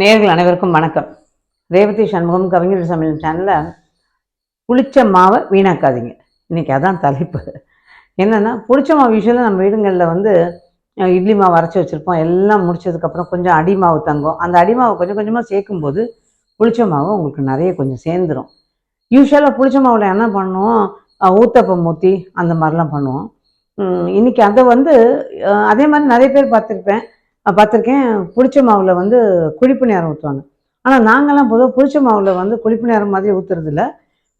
நேர்கள் அனைவருக்கும் வணக்கம். ரேவதி சண்முகம் கவிஞர் சமையல் சேனலில் புளிச்ச மாவை வீணாக்காதீங்க. இன்னைக்கு அதான் தலைப்பு. என்னென்னா புளிச்ச மாவு யூஸ்வலாக நம்ம வீடுங்களில் வந்து இட்லி மாவு அரைச்சி வச்சுருப்போம். எல்லாம் முடிச்சதுக்கப்புறம் கொஞ்சம் அடி மாவு தங்கும். அந்த அடி மாவு கொஞ்சம் கொஞ்சமாக சேர்க்கும்போது புளிச்ச மாவு உங்களுக்கு நிறைய கொஞ்சம் சேர்ந்துடும் யூஸ்வலாக புளிச்ச மாவில் என்ன பண்ணுவோம்? ஊத்தப்பம் ஊற்றி அந்த மாதிரிலாம் பண்ணுவோம். இன்னைக்கு அதை வந்து அதே மாதிரி நிறைய பேர் பார்த்துருப்பேன். பார்த்துருக்கேன் புளிச்ச மாவில் வந்து குழிப்பு நேரம் ஊற்றுவாங்க ஆனால் நாங்கள்லாம் பொதுவாக புளிச்ச மாவில் வந்து குழிப்பு நேரம் மாதிரி ஊற்றுறது இல்லை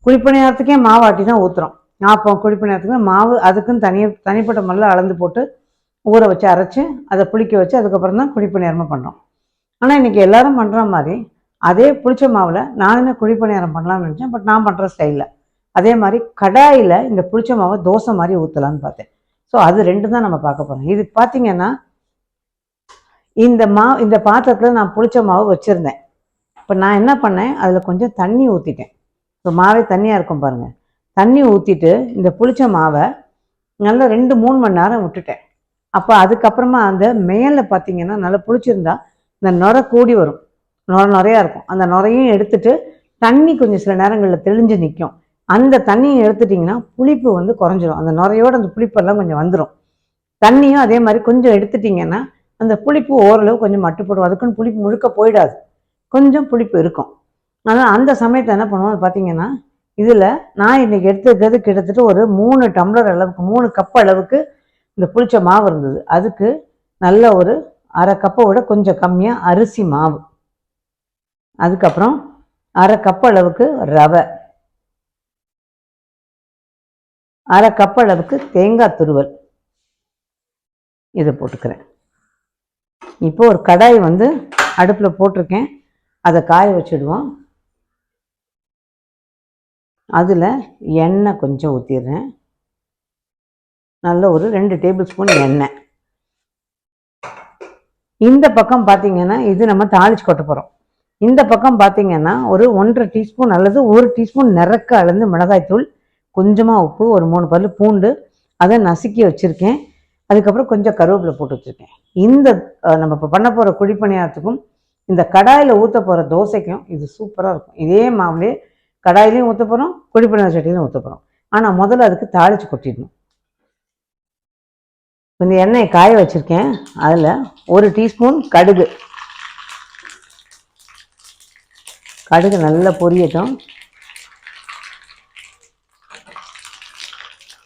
குழிப்பு நேரத்துக்கே மாவாட்டி தான் ஊற்றுறோம் ஆப்பம் குழிப்பு நேரத்துக்கு மாவு அதுக்குன்னு தனியாக தனிப்பட்ட முறையில் அளந்து போட்டு ஊற வச்சு அரைச்சி அதை புளிக்க வச்சு அதுக்கப்புறம் தான் குழிப்பு நேரமாக பண்ணுறோம் ஆனால் இன்றைக்கி எல்லாரும் பண்ணுற மாதிரி அதே புளிச்ச மாவில் நானுமே குழிப்பு நேரம் பண்ணலாம்னு நினச்சேன். பட் நான் பண்ணுற ஸ்டைலில். அதே மாதிரி கடாயில் இந்த புளிச்ச மாவை தோசை மாதிரி ஊற்றலான்னு பார்த்தேன். ஸோ அது ரெண்டு தான் நம்ம பார்க்க போகிறோம் இது பார்த்தீங்கன்னா இந்த மா இந்த பாத்திரத்தில் நான் புளிச்ச மாவு வச்சுருந்தேன். இப்போ நான் என்ன பண்ணேன்? அதில் கொஞ்சம் தண்ணி ஊற்றிட்டேன் இப்போ மாவே தண்ணியாக இருக்கும் பாருங்கள் தண்ணி ஊற்றிட்டு இந்த புளிச்ச மாவை நல்லா ரெண்டு மூணு மணி நேரம் விட்டுட்டேன். அப்போ அதுக்கப்புறமா அந்த மேலே பார்த்தீங்கன்னா நல்லா புளிச்சிருந்தா இந்த நுரை கூடி வரும். நுர நுரையா இருக்கும். அந்த நுரையும் எடுத்துட்டு தண்ணி கொஞ்சம் சில நேரங்களில் தெளிஞ்சு நிற்கும் அந்த தண்ணியை எடுத்துட்டிங்கன்னா புளிப்பு வந்து குறைஞ்சிரும். அந்த நுரையோட அந்த புளிப்பெல்லாம் கொஞ்சம் வந்துடும் தண்ணியும் அதே மாதிரி கொஞ்சம் எடுத்துட்டிங்கன்னா அந்த புளிப்பு ஓரளவு கொஞ்சம் மட்டுப்படும் அதுக்குன்னு புளிப்பு முழுக்க போயிடாது. கொஞ்சம் புளிப்பு இருக்கும். ஆனால் அந்த சமயத்தை என்ன பண்ணுவோம்? பார்த்தீங்கன்னா இதில் நான் இன்னைக்கு எடுத்துக்கிறது கிட்டத்தட்ட ஒரு மூணு டம்ளர் அளவுக்கு மூணு கப் அளவுக்கு இந்த புளிச்ச மாவு இருந்தது. அதுக்கு நல்ல ஒரு அரை கப்பை விட கொஞ்சம் கம்மியாக அரிசி மாவு. அதுக்கப்புறம் அரை கப் அளவுக்கு ரவை. அரை கப் அளவுக்கு தேங்காய் துருவல். இதை போட்டுக்கிறேன். இப்போ ஒரு கடாய் வந்து அடுப்பில் போட்டிருக்கேன். அதை காய வச்சுடுவோம். அதில் எண்ணெய் கொஞ்சம் ஊற்றிடுறேன் நல்ல ஒரு ரெண்டு டேபிள் ஸ்பூன் எண்ணெய். இந்த பக்கம் பார்த்தீங்கன்னா இது நம்ம தாளிச்சு கொட்ட போகிறோம் இந்த பக்கம் பார்த்தீங்கன்னா ஒரு ஒன்றரை டீஸ்பூன் அல்லது ஒரு டீஸ்பூன் நிறக்க அளந்து மிளகாய்த்தூள் கொஞ்சமாக உப்பு ஒரு மூணு பல்லு பூண்டு அதை நசுக்கி வச்சுருக்கேன். அதுக்கப்புறம் கொஞ்சம் கருவேப்பிலை போட்டு வச்சுருக்கேன். இந்த நம்ம இப்போ பண்ண போகிற குழிப்பணியாரத்துக்கும் இந்த கடாயில் ஊற்ற போகிற தோசைக்கும் இது சூப்பராக இருக்கும். இதே மாவுலேயே கடாயிலையும் ஊற்ற போகிறோம் குழிப்பணியார சட்டிலையும் ஊற்ற போகிறோம் ஆனால் முதல்ல அதுக்கு தாளித்து கொட்டிடணும். இந்த எண்ணெயை காய வச்சுருக்கேன். அதில் ஒரு டீஸ்பூன் கடுகு. கடுகு நல்லா பொரியட்டும்.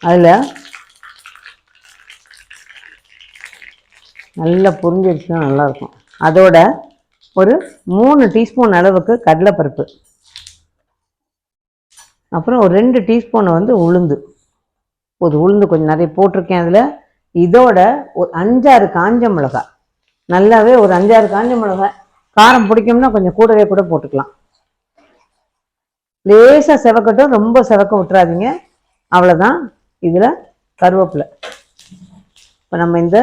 அதில் நல்லா புரிஞ்சிருச்சுன்னா நல்லாயிருக்கும். அதோட ஒரு மூணு டீஸ்பூன் அளவுக்கு கடலைப்பருப்பு. அப்புறம் ஒரு ரெண்டு டீஸ்பூனை வந்து உளுந்து. ஒரு உளுந்து கொஞ்சம் நிறைய போட்டிருக்கேன் அதில். இதோட ஒரு அஞ்சாறு காஞ்ச மிளகாய். நல்லாவே ஒரு அஞ்சாறு காஞ்ச மிளகாய். காரம் பிடிக்கும்னா கொஞ்சம் கூடவே கூட போட்டுக்கலாம். லேசாக செவக்கட்டும் ரொம்ப செவக்க விட்டுறாதீங்க. அவ்வளோதான் இதில் கருவேப்பிலை. இப்போ நம்ம இந்த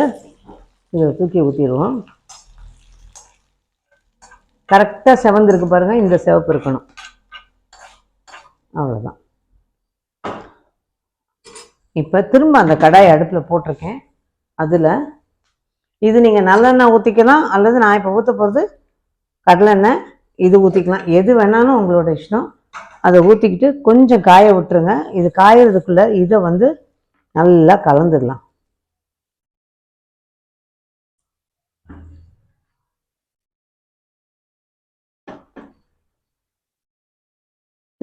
இதை தூக்கி ஊற்றிடுவோம் கரெக்டாக செவந்திருக்கு பாருங்கள் இந்த சிவப்பு இருக்கணும். அவ்வளோதான் இப்போ திரும்ப அந்த கடாயை அடுப்பில் போட்டிருக்கேன். அதில் இது நீங்கள் நல்லெண்ணெய் ஊற்றிக்கலாம் அல்லது நான் இப்போ ஊற்ற போகிறது கடலெண்ணெய் இது ஊற்றிக்கலாம் எது வேணாலும் உங்களோட இஷ்டம். அதை ஊற்றிக்கிட்டு கொஞ்சம் காய விட்டுருங்க. இது காயறதுக்குள்ளே இதை வந்து நல்லா கலந்துடலாம்.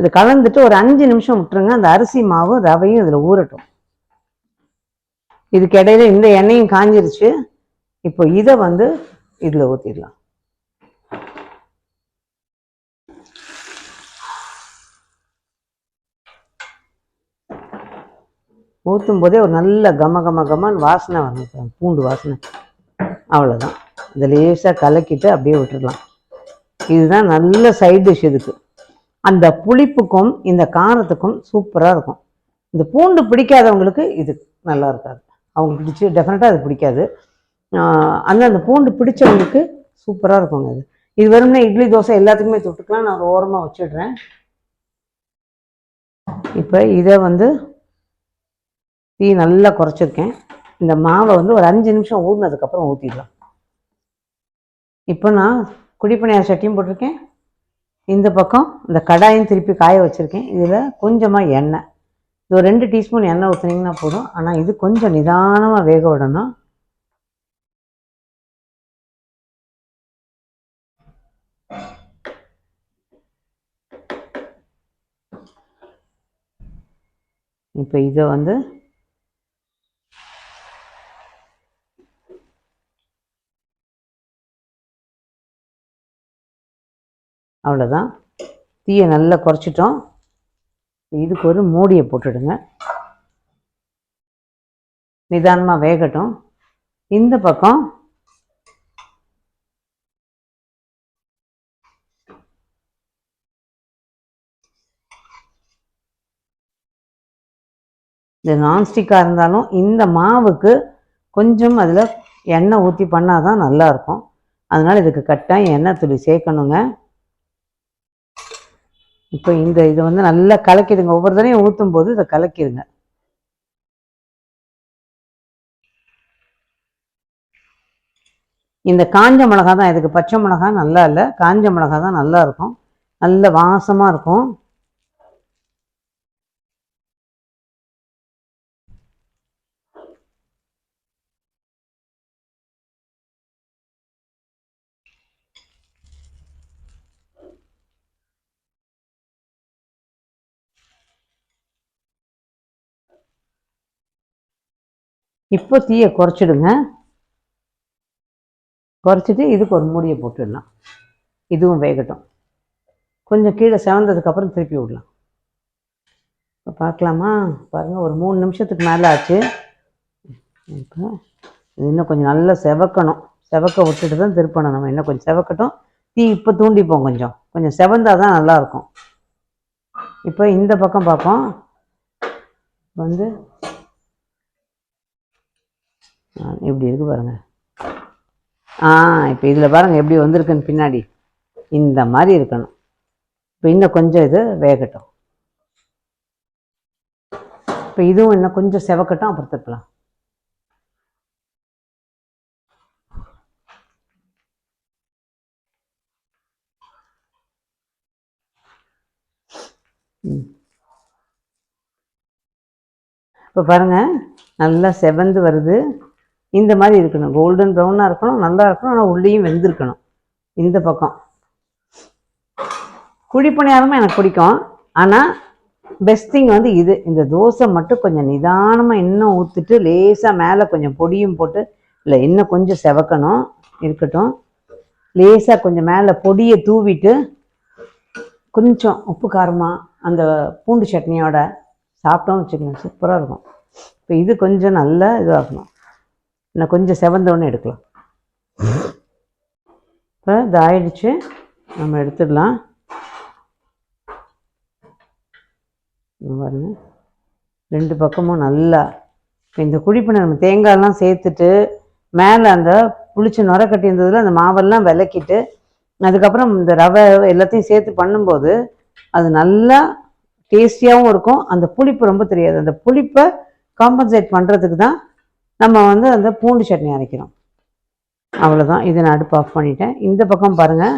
இது கலந்துட்டு ஒரு அஞ்சு நிமிஷம் விட்டுருங்க. அந்த அரிசி மாவும் ரவையும் இதில் ஊறட்டும். இதுக்கு இடையில இந்த எண்ணெயும் காஞ்சிருச்சு. இப்போ இதை வந்து இதில் ஊற்றிடலாம் ஊற்றும் போதே ஒரு நல்ல கம கம கமன் வாசனை வந்து பூண்டு வாசனை. அவ்வளோதான் இதை லேசாக கலக்கிட்டு அப்படியே விட்டுடலாம். இதுதான் நல்ல சைட் டிஷ் இதுக்கு. அந்த புளிப்புக்கும் இந்த காரத்துக்கும் சூப்பராக இருக்கும். இந்த பூண்டு பிடிக்காதவங்களுக்கு இது நல்லா இருக்காது. அவங்க பிடிச்சி டெஃபினட்டாக அது பிடிக்காது. ஆனால் அந்த பூண்டு பிடிச்சவங்களுக்கு சூப்பராக இருக்குங்க அது. இது வெறும்னா இட்லி தோசை எல்லாத்துக்குமே தொட்டுக்கலாம். நான் ஓரமாக வச்சிடுறேன். இப்போ இதை வந்து தீ நல்லா குறைச்சிருக்கேன். இந்த மாவை வந்து ஒரு அஞ்சு நிமிஷம் ஊறினதுக்கப்புறம் ஊற்றிடலாம் இப்போ நான் குடிப்பணியார் சட்டியும் போட்டிருக்கேன். இந்த பக்கம் இந்த கடாயும் திருப்பி காய வச்சுருக்கேன். இதில் கொஞ்சமாக எண்ணெய். இது ஒரு ரெண்டு டீஸ்பூன் எண்ணெய் ஊற்றுனீங்கன்னா போதும். ஆனால் இது கொஞ்சம் நிதானமாக வேக விடணும். இப்போ இதை வந்து அவ்வளோதான் தீயை நல்லா குறைச்சிட்டோம். இதுக்கு ஒரு மூடியை போட்டுடுங்க. நிதானமாக வேகட்டும். இந்த பக்கம் இந்த நான்ஸ்டிக்காக இருந்தாலும் இந்த மாவுக்கு கொஞ்சம் அதில் எண்ணெய் ஊற்றி பண்ணால் தான் நல்லாயிருக்கும் அதனால் இதுக்கு கட்டாயம் எண்ணெய் துளி சேர்க்கணுங்க. இப்போ இந்த இதை வந்து நல்லா கலக்கிடுங்க. ஒவ்வொரு தடையும் ஊற்றும் போது இதை கலக்கிடுங்க. இந்த காஞ்ச மிளகா தான். இதுக்கு பச்சை மிளகா நல்லா இல்லை. காஞ்ச மிளகா தான் நல்லா இருக்கும். நல்ல வாசமாக இருக்கும். இப்போ தீயை குறைச்சிடுங்க. குறைச்சிட்டு இதுக்கு ஒரு மூடியை போட்டுடலாம். இதுவும் வேகட்டும். கொஞ்சம் கீழே செவந்ததுக்கப்புறம் திருப்பி விடலாம். இப்போ பார்க்கலாமா? பாருங்கள் ஒரு மூணு நிமிஷத்துக்கு மேலே ஆச்சு. இப்போ இன்னும் கொஞ்சம் நல்லா செவக்கணும். செவக்க விட்டுட்டு தான் திருப்பணும். நம்ம இன்னும் கொஞ்சம் செவக்கட்டும். தீ இப்போ தூண்டிப்போம் கொஞ்சம். கொஞ்சம் செவந்தால் தான் நல்லாயிருக்கும். இப்போ இந்த பக்கம் பார்ப்போம். வந்து இப்படி இருக்கு பாருங்க. ஆ இப்போ இதில் பாருங்க எப்படி வந்திருக்குன்னு பின்னாடி. இந்த மாதிரி இருக்கணும். இப்போ இன்னும் கொஞ்சம் இது வேகட்டும். இப்போ இதுவும் இன்னும் கொஞ்சம் செவக்கட்டும் அப்புறம் திருப்பலாம். இப்போ பாருங்க நல்லா செவந்து வருது. இந்த மாதிரி இருக்கணும். கோல்டன் ப்ரௌனாக இருக்கணும் நல்லா இருக்கணும் ஆனால் உள்ளேயும் வெந்திருக்கணும். இந்த பக்கம். குழிப்பணியாரமும் எனக்கு பிடிக்கும். ஆனால் பெஸ்ட் திங் வந்து இது. இந்த தோசை மட்டும் கொஞ்சம் நிதானமாக இன்னும் ஊற்றிட்டு லேசாக மேலே கொஞ்சம் பொடியும் போட்டு இல்லை இன்னும் கொஞ்சம் செவக்கணும் இருக்கட்டும். லேசாக கொஞ்சம் மேலே பொடியை தூவிட்டு கொஞ்சம் உப்பு காரமாக அந்த பூண்டு சட்னியோட சாப்பிட்டோம்னு வச்சுக்கோங்க சூப்பராக இருக்கும். இப்போ இது கொஞ்சம் நல்லா இதாகணும். இன்னும் கொஞ்சம் செவந்தோடனே எடுக்கலாம். இப்போ இது ஆயிடுச்சு. நம்ம எடுத்துடலாம். பாருங்க. ரெண்டு பக்கமும் நல்லா. இப்போ இந்த குழிப்பினை நம்ம தேங்காயெல்லாம் சேர்த்துட்டு மேலே அந்த புளிச்ச நுர கட்டியிருந்ததில் அந்த மாவெல்லாம் விளக்கிட்டு அதுக்கப்புறம் இந்த ரவை எல்லாத்தையும் சேர்த்து பண்ணும்போது அது நல்லா டேஸ்டியாகவும் இருக்கும். அந்த புளிப்பு ரொம்ப தெரியாது. அந்த புளிப்பை காம்பன்சேட் பண்ணுறதுக்கு தான் நம்ம வந்து அந்த பூண்டு சட்னி அரைக்கிறோம். அவ்வளோதான் இதை நான் அடுப்பு ஆஃப் பண்ணிட்டேன். இந்த பக்கம் பாருங்கள்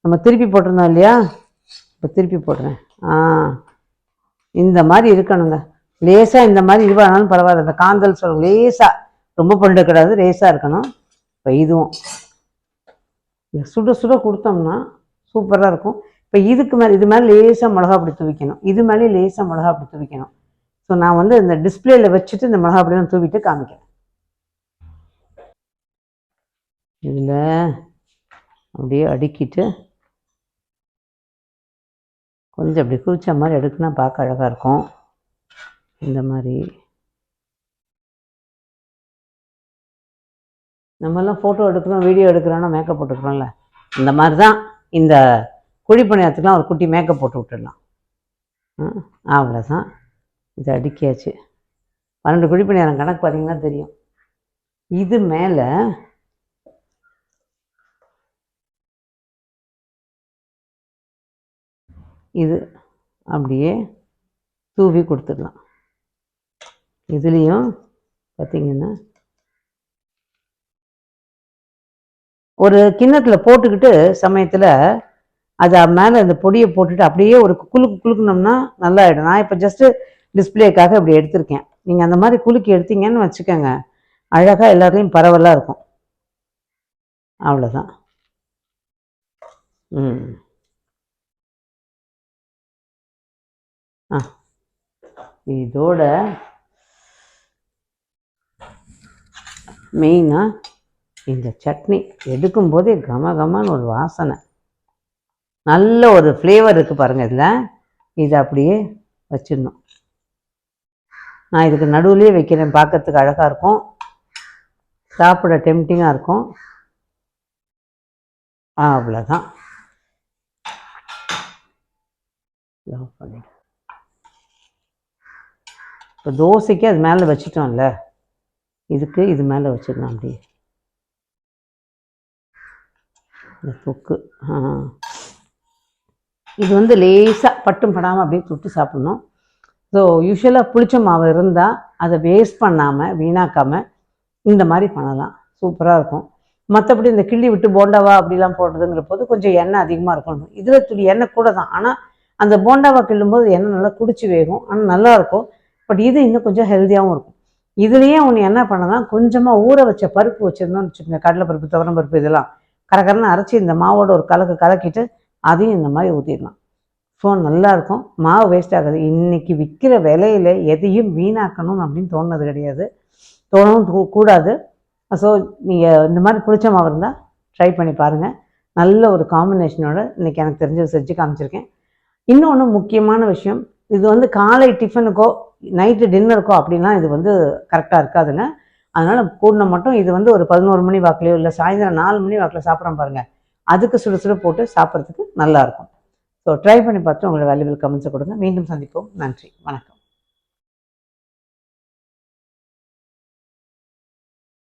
நம்ம திருப்பி போட்டிருந்தோம் இல்லையா? இப்போ திருப்பி போடுறேன். ஆ. இந்த மாதிரி இருக்கணுங்க. லேசாக இந்த மாதிரி இதுவானாலும் பரவாயில்ல. இந்த காந்தல் சொல்லுங்க லேசாக ரொம்ப பண்ணிடக்கூடாது கிடையாது லேசாக இருக்கணும். இப்போ இதுவும். இந்த சுட சுட கொடுத்தோம்னா சூப்பராக இருக்கும். இப்போ இதுக்கு மேலே இது மேலே லேசாக மிளகா அப்படி துவைக்கணும். இது மேலே லேசாக மிளகா அப்படி துவைக்கணும். ஸோ நான் வந்து இந்த டிஸ்பிளேல வச்சுட்டு இந்த மிளகா அப்படியே தான் தூவிட்டு காமிக்கிறேன். இதில் அப்படியே அடுக்கிட்டு கொஞ்சம் அப்படி குளிச்ச மாதிரி எடுக்குனா பார்க்க அழகாக இருக்கும். இந்த மாதிரி. நம்மெல்லாம் ஃபோட்டோ எடுக்கிறோம் வீடியோ எடுக்கிறோன்னா மேக்கப் போட்டுக்கிறோம்ல. இந்த மாதிரி தான் இந்த குழிப்பணியாரத்துக்குலாம் ஒரு குட்டி மேக்கப் போட்டு விட்டுடலாம். ஆ அவ்வளோதான் இதை அடுக்கியாச்சு. பன்னெண்டு குழிப்பணியாரம் கணக்கு பார்த்தீங்கன்னா தெரியும். இது மேலே இது அப்படியே தூவி கொடுத்துடலாம். இதுலேயும் பார்த்தீங்கன்னா ஒரு கிண்ணத்தில் போட்டுக்கிட்டு சமயத்தில் அது மேலே அந்த பொடியை போட்டுட்டு அப்படியே ஒரு குலுக்கு குலுக்குனோம்னா நல்லா ஆகிடும் நான் இப்போ ஜஸ்ட்டு டிஸ்பிளேக்காக இப்படி எடுத்திருக்கேன். நீங்கள் அந்த மாதிரி குலுக்கி எடுத்தீங்கன்னு வச்சுக்கோங்க. அழகாக எல்லாத்துலேயும் பரவலாக இருக்கும். அவ்வளோதான் ம். ஆ. இதோட மெயினாக இந்த சட்னி எடுக்கும் போதே கம கமான்னு ஒரு வாசனை. நல்ல ஒரு ஃப்ளேவர் இருக்குது பாருங்கள் இதில். இதை அப்படியே வச்சிடணும். நான் இதுக்கு நடுவுலேயே வைக்கிறேன். பார்க்கறதுக்கு அழகாக இருக்கும். சாப்பிட டெம்டிங்காக இருக்கும். ஆ அவ்வளோதான் இப்போ தோசைக்கு அது மேலே வச்சுட்டோம்ல. இதுக்கு இது மேலே வச்சிடலாம் அப்படியே. இந்த தொக்கு. இது வந்து லேசாக பட்டும் படாமல் அப்படியே தொட்டு சாப்பிட்ணும். ஸோ யூஸ்வலாக புளிச்ச மாவு இருந்தால் அதை வேஸ்ட் பண்ணாமல் வீணாக்காமல் இந்த மாதிரி பண்ணலாம். சூப்பராக இருக்கும். மற்றபடி இந்த கிள்ளி விட்டு போண்டாவா அப்படிலாம் போடுறதுங்கிற போது கொஞ்சம் எண்ணெய் அதிகமாக இருக்கணும். இதில் துளி எண்ணெய் கூட தான். ஆனால் அந்த போண்டாவா கிள்ளும்போது எண்ணெய் நல்லா குடிச்சு வேகும். ஆனால் நல்லாயிருக்கும் பட் இது இன்னும் கொஞ்சம் ஹெல்த்தியாகவும் இருக்கும். இதுலேயே ஒன்று என்ன பண்ணலாம் கொஞ்சமாக ஊற வச்ச பருப்பு வச்சுருந்தோம்னு வச்சுக்கோங்க. கடலை பருப்பு துவரம் பருப்பு இதெல்லாம். கரகரன்னு அரைச்சி இந்த மாவோட ஒரு கலக்கு கலக்கிட்டு அதையும் இந்த மாதிரி ஊற்றிடலாம் ஸோ நல்லாயிருக்கும் மாவு வேஸ்ட் ஆகுது. இன்றைக்கி விற்கிற விலையில எதையும் வீணாக்கணும் அப்படின்னு தோணுனது கிடையாது. தோணவும் கூடாது. ஸோ நீங்கள் இந்த மாதிரி பிடிச்ச மாவு இருந்தால் ட்ரை பண்ணி பாருங்கள் நல்ல ஒரு காம்பினேஷனோட இன்றைக்கி எனக்கு தெரிஞ்சது செஞ்சு காமிச்சிருக்கேன். இன்னொன்று முக்கியமான விஷயம். இது வந்து காலை டிஃபனுக்கோ நைட்டு டின்னருக்கோ அப்படின்லாம் இது வந்து கரெக்டாக இருக்காதுங்க. அதனால் கூடின மட்டும் இது வந்து ஒரு பதினோரு மணி வாக்கிலையோ இல்லை சாயந்தரம் நாலு மணி வாக்கில் சாப்பிட்றோம் பாருங்கள் அதுக்கு சுடு சுடு போட்டு சாப்பிட்றதுக்கு நல்லாயிருக்கும் ஸோ ட்ரை பண்ணி பார்த்துட்டு உங்களோட வேல்யூபிள் கமெண்ட்ஸை கொடுங்க. மீண்டும் சந்திப்போம். நன்றி. வணக்கம்.